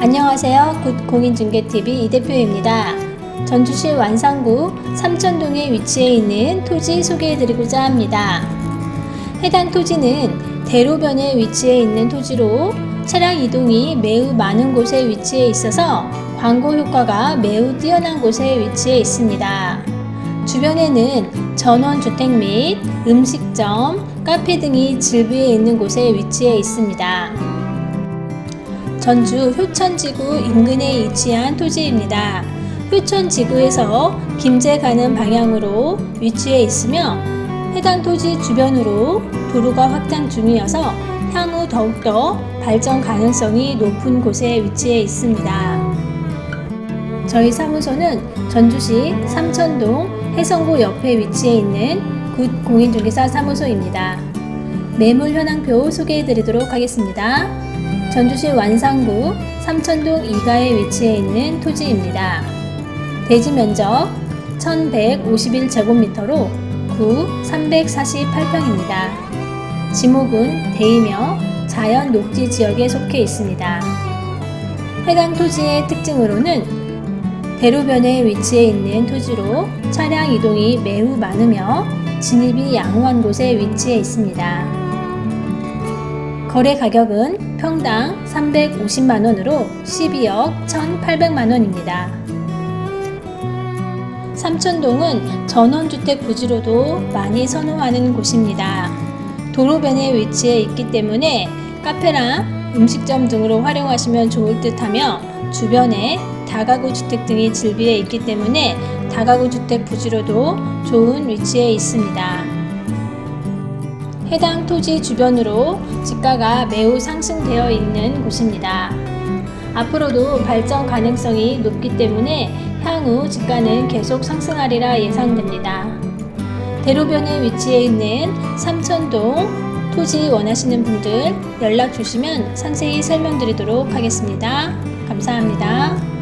안녕하세요. 굿 공인중개TV 이 대표입니다. 전주시 완산구 삼천동에 위치해 있는 토지 소개해드리고자 합니다. 해당 토지는 대로변에 위치해 있는 토지로 차량 이동이 매우 많은 곳에 위치해 있어서 광고 효과가 매우 뛰어난 곳에 위치해 있습니다. 주변에는 전원주택 및 음식점, 카페 등이 즐비해 있는 곳에 위치해 있습니다. 전주 효천지구 인근에 위치한 토지입니다. 효천지구에서 김제 가는 방향으로 위치해 있으며 해당 토지 주변으로 도로가 확장 중이어서 향후 더욱더 발전 가능성이 높은 곳에 위치해 있습니다. 저희 사무소는 전주시 삼천동 해성구 옆에 위치해 있는 굿 공인중개사 사무소입니다. 매물 현황표 소개해 드리도록 하겠습니다. 전주시 완산구 삼천동 2가에 위치해 있는 토지입니다. 대지 면적 1151제곱미터로 구 348평입니다. 지목은 대이며 자연 녹지 지역에 속해 있습니다. 해당 토지의 특징으로는 대로변에 위치해 있는 토지로 차량 이동이 매우 많으며 진입이 양호한 곳에 위치해 있습니다. 거래 가격은 평당 350만원으로 12억 1,800만원입니다. 삼천동은 전원주택 부지로도 많이 선호하는 곳입니다. 도로변에 위치해 있기 때문에 카페랑 음식점 등으로 활용하시면 좋을 듯 하며 주변에 다가구 주택 등이 즐비해 있기 때문에 다가구 주택 부지로도 좋은 위치에 있습니다. 해당 토지 주변으로 집가가 매우 상승되어 있는 곳입니다. 앞으로도 발전 가능성이 높기 때문에 향후 집가는 계속 상승하리라 예상됩니다. 대로변에 위치해 있는 삼천동 토지 원하시는 분들 연락 주시면 상세히 설명드리도록 하겠습니다. 감사합니다.